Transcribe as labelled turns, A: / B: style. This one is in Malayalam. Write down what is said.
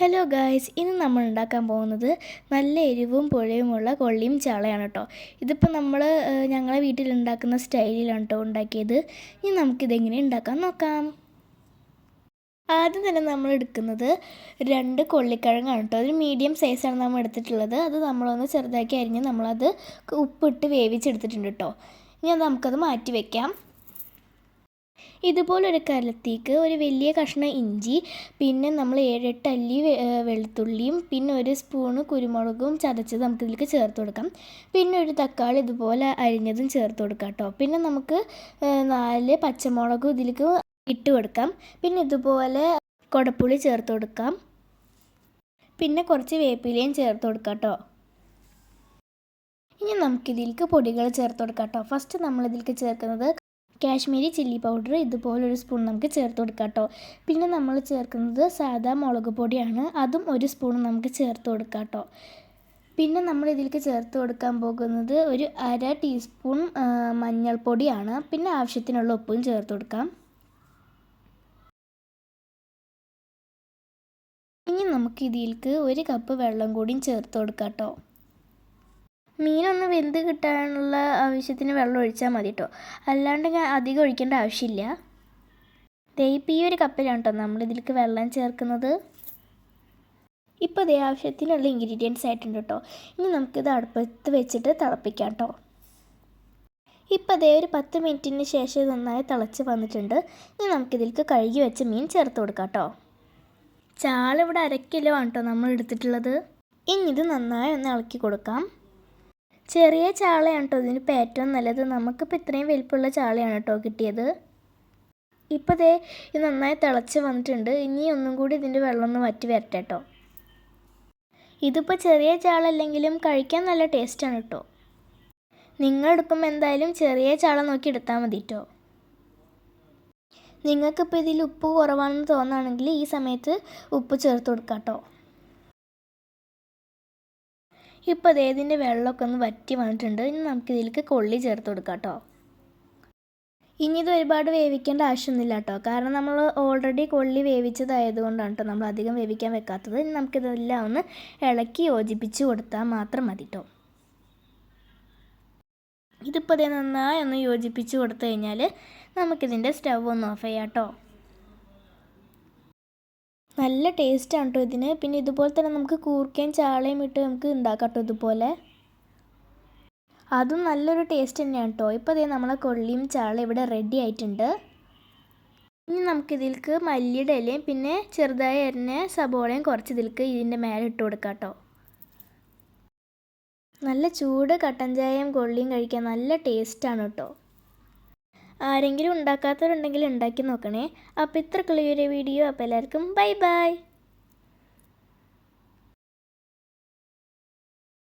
A: ഹലോ ഗായ്സ് ഇന്ന് നമ്മൾ ഉണ്ടാക്കാൻ പോകുന്നത് നല്ല എരിവും പുഴയുമുള്ള കൊള്ളിയും ചാളയാണ് കേട്ടോ. ഇതിപ്പോൾ നമ്മൾ ഞങ്ങളെ വീട്ടിൽ ഉണ്ടാക്കുന്ന സ്റ്റൈലിലാണ് കേട്ടോ ഉണ്ടാക്കിയത്. ഇനി നമുക്കിതെങ്ങനെ ഉണ്ടാക്കാൻ നോക്കാം. ആദ്യം തന്നെ നമ്മൾ എടുക്കുന്നത് രണ്ട് കൊള്ളിക്കിഴങ്ങാണ് കേട്ടോ. ഒരു മീഡിയം സൈസാണ് നമ്മൾ എടുത്തിട്ടുള്ളത്. അത് നമ്മളൊന്ന് ചെറുതാക്കി അരിഞ്ഞ് നമ്മളത് ഉപ്പിട്ട് വേവിച്ചെടുത്തിട്ടുണ്ട് കേട്ടോ. ഇനി നമുക്കത് മാറ്റി വയ്ക്കാം ഇതുപോലൊരു കലത്തേക്ക് ഒരു വലിയ കഷ്ണം ഇഞ്ചി പിന്നെ നമ്മൾ ഏഴെട്ട് അല്ലി വെളുത്തുള്ളിയും പിന്നെ ഒരു സ്പൂണ് കുരുമുളകും ചതച്ചത് നമുക്ക് ഇതിലേക്ക് ചേർത്ത് കൊടുക്കാം. പിന്നെ ഒരു തക്കാളി ഇതുപോലെ അരിഞ്ഞതും ചേർത്ത് കൊടുക്കാം കേട്ടോ. പിന്നെ നമുക്ക് നാല് പച്ചമുളകും ഇതിലേക്ക് ഇട്ട് കൊടുക്കാം. പിന്നെ ഇതുപോലെ കുടപ്പുളി ചേർത്ത് കൊടുക്കാം. പിന്നെ കുറച്ച് വേപ്പിലയും ചേർത്ത് കൊടുക്കാം കേട്ടോ. ഇനി നമുക്കിതിലേക്ക് പൊടികൾ ചേർത്ത് കൊടുക്കാം കേട്ടോ. ഫസ്റ്റ് നമ്മളിതിലേക്ക് ചേർക്കുന്നത് കാശ്മീരി ചില്ലി പൗഡർ ഇതുപോലൊരു സ്പൂൺ നമുക്ക് ചേർത്ത് കൊടുക്കാം കേട്ടോ. പിന്നെ നമ്മൾ ചേർക്കുന്നത് സാധാ മുളക് പൊടിയാണ്. അതും ഒരു സ്പൂൺ നമുക്ക് ചേർത്ത് കൊടുക്കാം കേട്ടോ. പിന്നെ നമ്മൾ ഇതിലേക്ക് ചേർത്ത് കൊടുക്കാൻ പോകുന്നത് ഒരു അര ടീസ്പൂൺ മഞ്ഞൾപ്പൊടിയാണ്. പിന്നെ ആവശ്യത്തിനുള്ള ഉപ്പും ചേർത്ത് കൊടുക്കാം. ഇനി നമുക്ക് ഇതിലേക്ക് ഒരു കപ്പ് വെള്ളം കൂടിയും ചേർത്ത് കൊടുക്കാം കേട്ടോ. മീനൊന്ന് വെന്ത് കിട്ടാനുള്ള ആവശ്യത്തിന് വെള്ളം ഒഴിച്ചാൽ മതി കേട്ടോ അല്ലാണ്ട് ഞാൻ അധികം ഒഴിക്കേണ്ട ആവശ്യമില്ല. ദയിപ്പ് ഈ ഒരു കപ്പിലാണ് കേട്ടോ നമ്മളിതിലേക്ക് വെള്ളം ചേർക്കുന്നത്. ഇപ്പോൾ ഇതേ ആവശ്യത്തിനുള്ള ഇൻഗ്രീഡിയൻസ് ആയിട്ടുണ്ട് കേട്ടോ ഇനി നമുക്കിത് അടുപ്പത്ത് വെച്ചിട്ട് തിളപ്പിക്കാം കേട്ടോ ഇപ്പോൾ അതേ ഒരു പത്ത് മിനിറ്റിന് ശേഷം നന്നായി തിളച്ച് വന്നിട്ടുണ്ട്. ഇനി നമുക്കിതിലേക്ക് കഴുകി വെച്ച മീൻ ചേർത്ത് കൊടുക്കാം കേട്ടോ ചാള ഇവിടെ അര കിലോ ആണ് കേട്ടോ നമ്മൾ എടുത്തിട്ടുള്ളത്. ഇനി ഇത് നന്നായി ഒന്ന് ഇളക്കി കൊടുക്കാം. ചെറിയ ചാളയാണ് കേട്ടോ. ഇതിനിപ്പോൾ ഏറ്റവും നല്ലത്. നമുക്കിപ്പോൾ ഇത്രയും വലിപ്പമുള്ള ചാളയാണ് കേട്ടോ കിട്ടിയത്. ഇപ്പോൾ ദേ ഇത് നന്നായി തിളച്ച് വന്നിട്ടുണ്ട്. ഇനി ഒന്നും കൂടി ഇതിന്റെ വെള്ളം ഒന്ന് വറ്റി വരട്ടെ കേട്ടോ. ഇതിപ്പോൾ ചെറിയ ചാളല്ലെങ്കിലും കഴിക്കാൻ നല്ല ടേസ്റ്റാണ് കേട്ടോ. നിങ്ങളെടുക്കുമ്പോൾ എന്തായാലും ചെറിയ ചാള നോക്കി എടുത്താൽ മതി കേട്ടോ. നിങ്ങൾക്കിപ്പോൾ ഇതിൽ ഉപ്പ് കുറവാണെന്ന് തോന്നുകയാണെങ്കിൽ ഈ സമയത്ത് ഉപ്പ് ചേർത്ത് കൊടുക്കാം കേട്ടോ. ഇപ്പോൾ അതേതിന്റെ വെള്ളമൊക്കെ ഒന്ന് വറ്റി വന്നിട്ടുണ്ട്. ഇനി നമുക്ക് ഇതിലേക്ക് കൊള്ളി ചേർത്ത് കൊടുക്കാം കേട്ടോ. ഇനി ഇത് ഒരുപാട് വേവിക്കേണ്ട ആവശ്യമൊന്നുമില്ല കേട്ടോ. കാരണം നമ്മൾ ഓൾറെഡി കൊള്ളി വേവിച്ചതായതുകൊണ്ടാണ് കേട്ടോ നമ്മൾ അധികം വേവിക്കാൻ വെക്കാത്തത്. ഇനി നമുക്കിതെല്ലാം ഒന്ന് ഇളക്കി യോജിപ്പിച്ച് കൊടുത്താൽ മാത്രം മതി കേട്ടോ. ഇതിപ്പോൾ അതേ നന്നായി ഒന്ന് യോജിപ്പിച്ച് കൊടുത്തു കഴിഞ്ഞാൽ നമുക്കിതിന്റെ സ്റ്റവ് ഒന്ന് ഓഫ് ചെയ്യാം കേട്ടോ. നല്ല ടേസ്റ്റാണ് കേട്ടോ ഇതിന്. പിന്നെ ഇതുപോലെ തന്നെ നമുക്ക് കൂർക്കയും ചാളയും ഇട്ട് നമുക്ക് ഉണ്ടാക്കാം കേട്ടോ ഇതുപോലെ. അതും നല്ലൊരു ടേസ്റ്റ് തന്നെയാണ് കേട്ടോ ഇപ്പോൾ അതേ നമ്മളെ കൊള്ളിയും ചാള ഇവിടെ റെഡി ആയിട്ടുണ്ട്. ഇനി നമുക്കിതിലേക്ക് മല്ലിയുടെ ഇലയും പിന്നെ ചെറുതായി അരിഞ്ഞ സബോളയും കുറച്ച് ഇതിലേക്ക് ഇതിന്റെ മേലെ ഇട്ട് കൊടുക്കാം കേട്ടോ നല്ല ചൂട് കട്ടൻ ചായയും കൊള്ളിയും കഴിക്കാൻ നല്ല ടേസ്റ്റാണ് കേട്ടോ ആരെങ്കിലും ഉണ്ടാക്കാത്തവരുണ്ടെങ്കിൽ ഉണ്ടാക്കി നോക്കണേ. അപ്പോൾ ഇത്ര ക്ലിയർ വീഡിയോ. അപ്പോൾ എല്ലാവർക്കും ബൈ ബൈ.